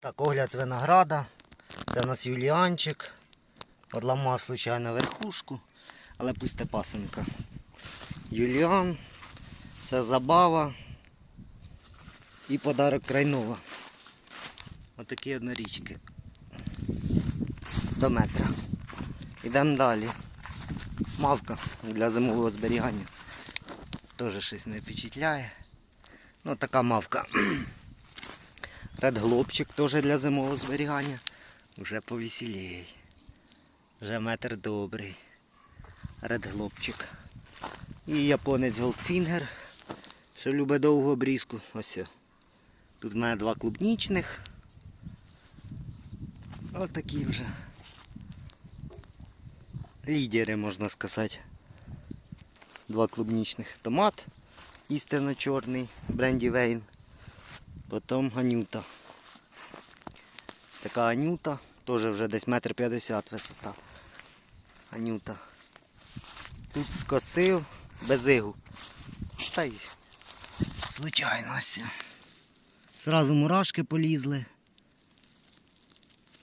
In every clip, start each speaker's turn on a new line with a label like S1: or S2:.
S1: Так, огляд винограда. Це у нас Юліанчик. Одламав, случайно, верхушку, але пусте пасенка. Юліан. Це забава. І подарок крайнова. Отакі однорічки. До метра. Йдемо далі. Мавка для зимового зберігання. Теж щось не впечатляє. Ну така мавка. Редглобчик теж для зимового зберігання. Уже повеселій. Вже метр добрий. Редглобчик. І японець Голдфінгер, що любить довгу обрізку. Ось. Тут в мене два клубнічних. Ось такі вже. Лідери, можна сказати. Два клубнічних. Томат істинно чорний, бренді Вейн. Потім Анюта. Така Анюта, теж вже десь метр п'ятдесят висота. Анюта. Тут скосив без ігу. Та й звичайно ось. Зразу мурашки полізли.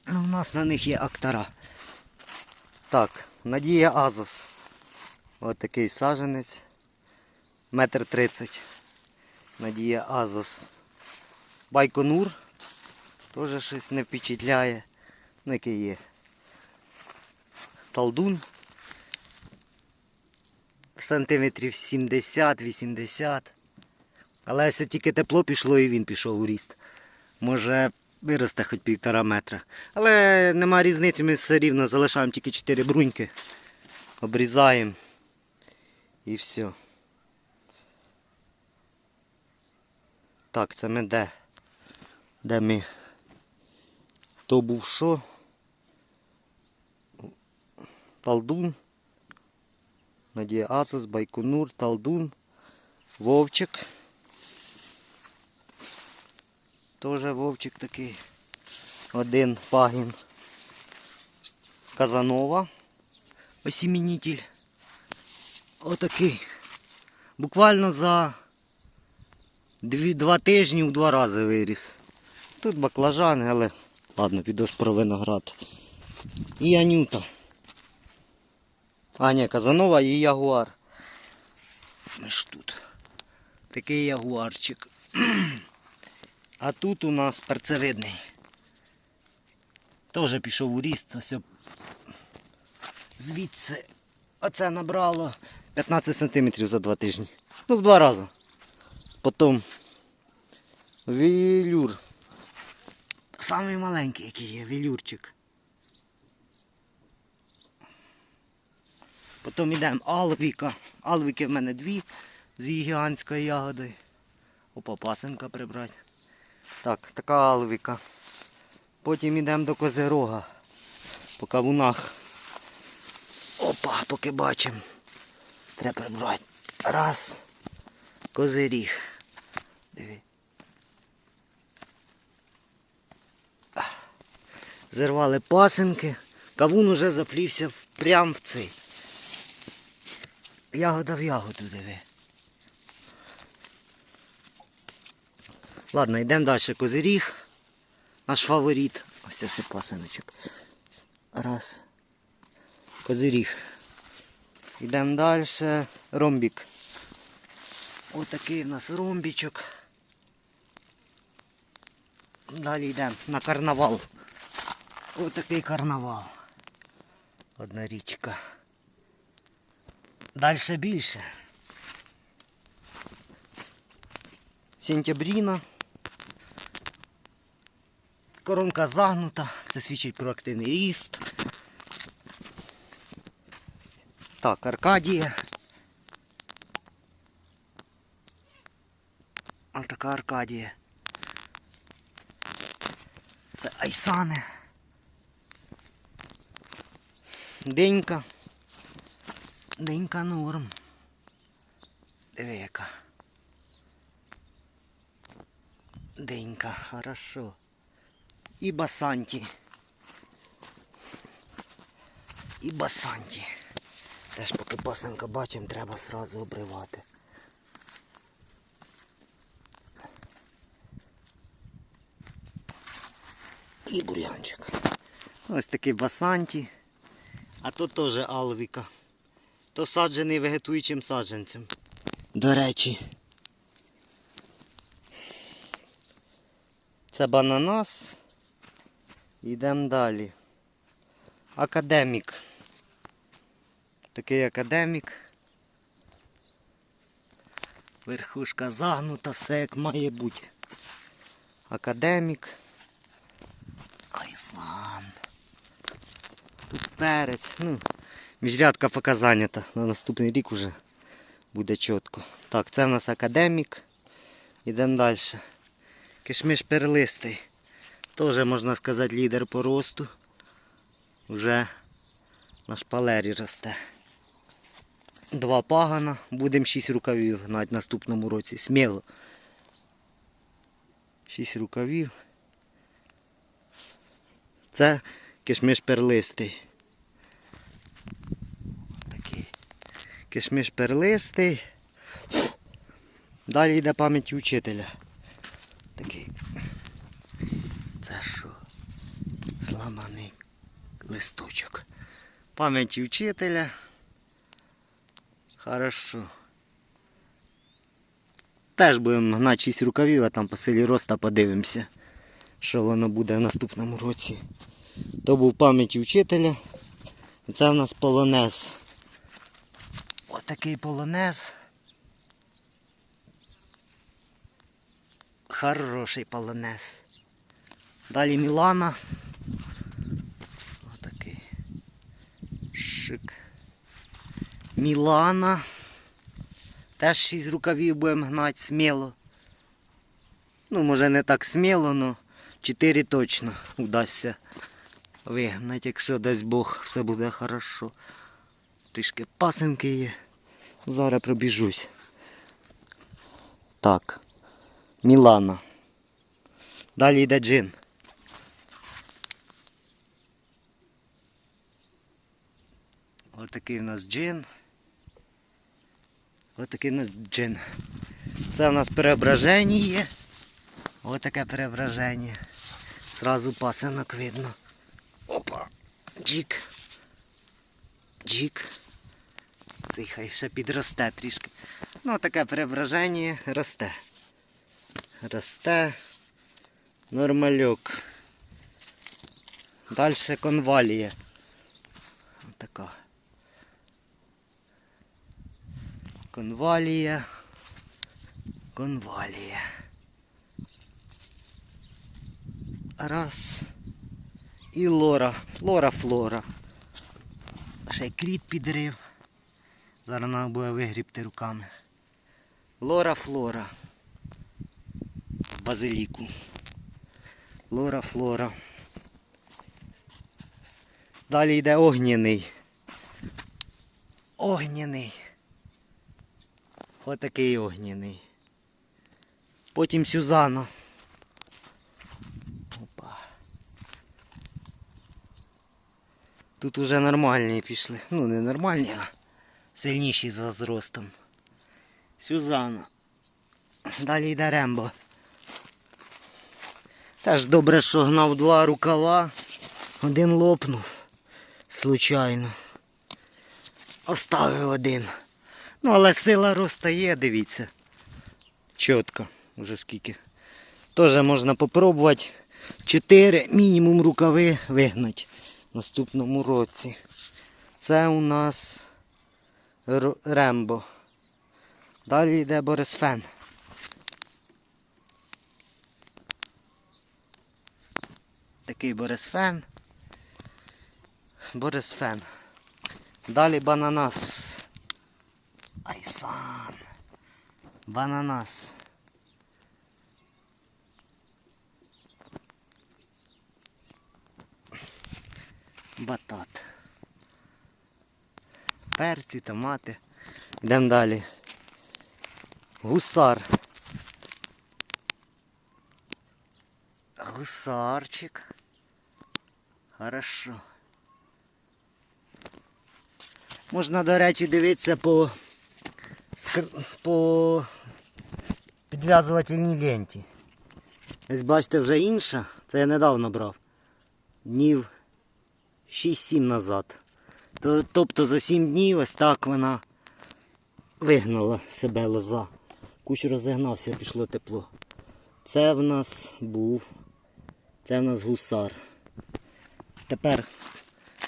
S1: Ну, у нас на них є актора. Так, Надія Азос. Ось такий саженець. Метр тридцять. Надія Азос. Байконур. Теж щось не впечатляє. Ну який є. Талдун. Сантиметрів 70-80. Але ось тільки тепло пішло і він пішов у ріст. Може виросте хоч півтора метра. Але нема різниці, ми все рівно залишаємо тільки 4 бруньки. Обрізаємо. І все. Так, це ми де? Де ми? То був що? Талдун. Надія Асос, Байконур, Талдун, Вовчик. Тоже Вовчик такий. Один пагін. Казанова. Осімінітель. Отакий. Буквально за дві, два тижні в два рази виріс. Тут баклажани, але ладно, підеш про виноград. І Анюта. А, ні, Казанова і Ягуар. Ми ж тут. Такий ягуарчик. А тут у нас перцевидний. Теж пішов у ріст. Ось звідси оце набрало 15 см за два тижні. Ну, в два рази. Потім вілюр. Самий маленький, який є, вілюрчик. Потім йдемо Алвіка. Алвіки в мене дві з гігантської ягоди. Опа, пасенка прибрати. Так, така Алвіка. Потім йдемо до Козирога. По кавунах. Опа, поки бачимо. Треба прибрати. Раз. Козиріг. Диви. Зірвали пасенки. Кавун уже заплівся прям в цей. Ягода в ягоду диви. Ладно, йдемо далі. Козиріг. Наш фаворит. Ось ось і пасиночок. Раз. Козиріг. Йдемо далі. Ромбік. Отакий в нас ромбічок. Далі йдемо на карнавал. Отакий карнавал. Одна річка. Дальше більше. Сентябріна. Коронка загнута, це свідчить про активний ріст. Так, Аркадія. Ось така Аркадія. Це Айсани. Денька. Денька норм. Диви яка. Денька, хорошо. І басанті. І басанті. Теж поки пасенка бачимо, треба сразу обривати. І бур'янчик. Ось такий басанті. А то теж алвіка. То саджений вегетуючим саджанцем. До речі. Це бананас. Йдемо далі. Академік. Такий академік. Верхушка загнута, все як має бути. Академік. Айсан. Перець. Ну, міжрядка поки зайнята. На наступний рік уже буде чітко. Так, це в нас академік. Йдемо далі. Кишмиш перлистий. Теж, можна сказати, лідер по росту. Вже на шпалері росте. Два пагана. Будемо 6 рукавів гнати в наступному році. Сміло. 6 рукавів. Це кишмиш перлистий. Такий. Кишмиш перлистий. Далі йде пам'ять учителя. Такий. Це що? Зламаний листочок. Пам'ять учителя. Хорошо. Теж будемо гнати 6 рукавів, а там по селі роста подивимося, що воно буде в наступному році. То був пам'ять учителя. І це в нас полонез. Отакий полонез. Хороший полонез. Далі Мілана. Отакий. Шик. Мілана. Теж шість рукавів будемо гнати сміло. Ну, може не так сміло, але 4 точно вдасться вигнати, якщо дасть Бог, все буде хорошо. Трішки пасенки є. Зараз пробіжусь. Так. Мілана. Далі йде джин. Ось такий у нас джин. Ось такий у нас джин. Це у нас преображення. Ось таке преображення. Сразу пасинок видно. Опа. Джік. Джік. Цей хай ще підросте трішки. Ну, таке преображення росте. Росте. Нормальок. Далі конвалія. Така. Конвалія. Конвалія. Раз. І лора. Лора флора. Ще й кріт підрив. Зараз треба буде вигрібти руками. Лора флора. Базиліку. Лора флора. Далі йде огняний. Огняний. Отакий огняний. Потім Сюзанна. Тут уже нормальні пішли. Ну, не нормальні, а сильніші за зростом. Сюзанна. Далі йде Рембо. Теж добре, що гнав два рукава. Один лопнув. Случайно. Оставив один. Ну, але сила роста є, дивіться. Чітко, вже скільки. Теж можна попробувати. Чотири мінімум рукави вигнати наступному році. Це у нас Рембо. Далі йде Борисфен. Такий Борисфен. Борисфен. Далі бананас. Айсан. Бананас. Батат. Перці, томати. Йдемо далі. Гусар. Гусарчик. Хорошо. Можна, до речі, дивитися по, по підв'язувальній ленті. Ось бачите, вже інша. Це я недавно брав. днів 6-7 назад. Тобто за 7 днів ось так вона вигнала себе лоза. Кущ розігнався, пішло тепло. Це в нас був. Це в нас гусар. Тепер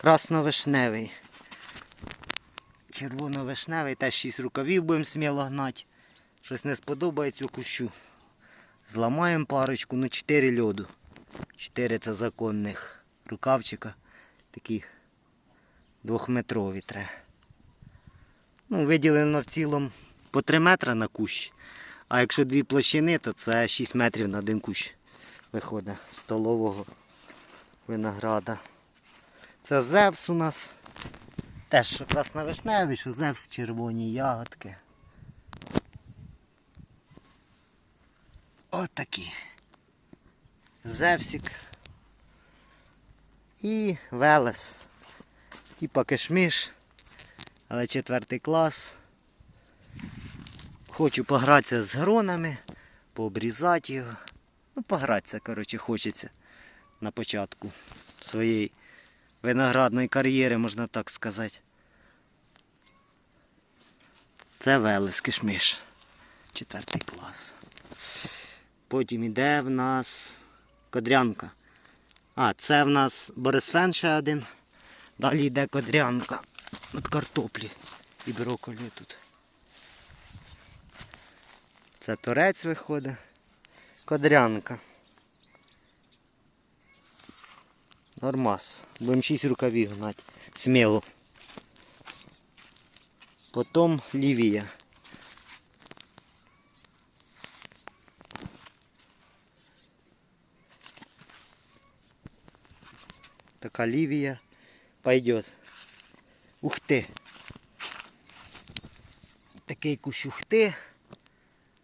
S1: красновишневий. Червоно-вишневий, теж 6 рукавів будемо сміло гнати. Щось не сподобається кущу. Зламаємо парочку, ну 4 льоду. 4 це законних рукавчика. Такі двохметрові треба. Ну, виділено в цілому по 3 метри на кущ. А якщо дві площини, то це 6 метрів на один кущ виходить столового винограда. Це зевс у нас. Теж що красновишневий, що зевс червоні ягодки. Отакі. Зевсик. І Велес. Типа кишміш. Але четвертий клас. Хочу погратися з гронами, пообрізати його. Ну, погратися, коротше, хочеться на початку своєї виноградної кар'єри, можна так сказати. Це Велес кишміш. Четвертий клас. Потім іде в нас кодрянка. А, це в нас Борисфен ще один. Далі йде кодрянка. От картоплі і брокколі тут. Це торець виходить. Кодрянка. Нормас. Будемо 6 рукавів гнати. Сміло. Потім лівія. Така лівія пойдет. Ух ти. Такий кущ ухти.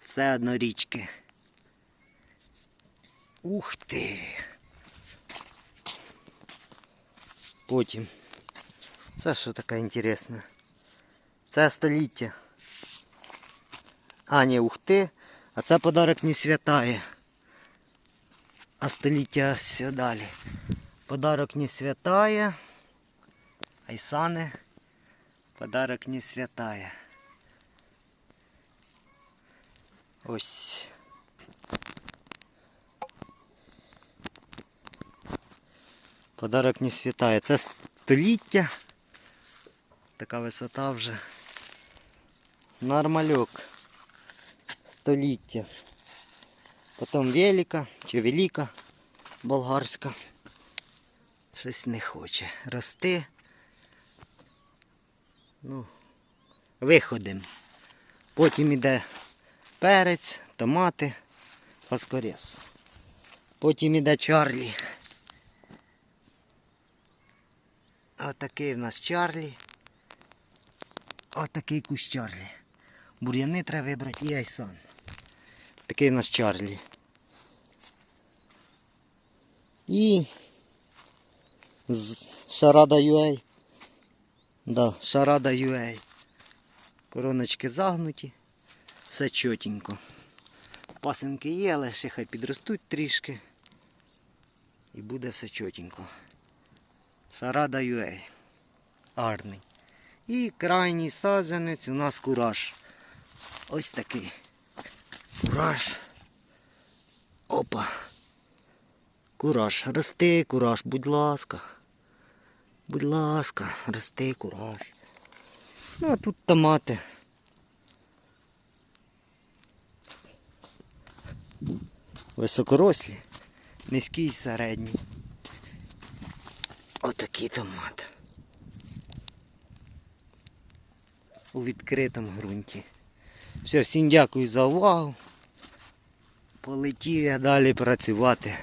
S1: Все одно річки. Ух ти. Потім. Це що таке інтересне? Це століття. А, ні, ухти, а це подарок не святає. А століття все далі. Подарок не святая. Айсане. Подарок не святая. Ось. Подарок не святає. Це століття. Така висота вже. Нормальок. Століття. Потім велика чи велика болгарська. Щось не хоче рости. Ну, виходимо. Потім іде перець, томати, фаскорез. Потім іде Чарлі. Отакий в нас Чарлі. Отакий кущ Чарлі. Бур'яни треба вибрати і айсан. Такий в нас Чарлі. І з Шарада UA. Да, Шарада UA. Короночки загнуті. Все чотенько. Пасинки є, але ще хай підростуть трішки. І буде все чотенько. Шарада UA. Гарний. І крайній саджанець у нас кураж. Ось такий. Кураж. Опа. Кураж. Рости, кураж, будь ласка. Будь ласка, рости, кураж. Ну, а тут томати. Високорослі, низькі і середні. Отакий томат. У відкритому ґрунті. Все, всім дякую за увагу. Полетів я далі працювати.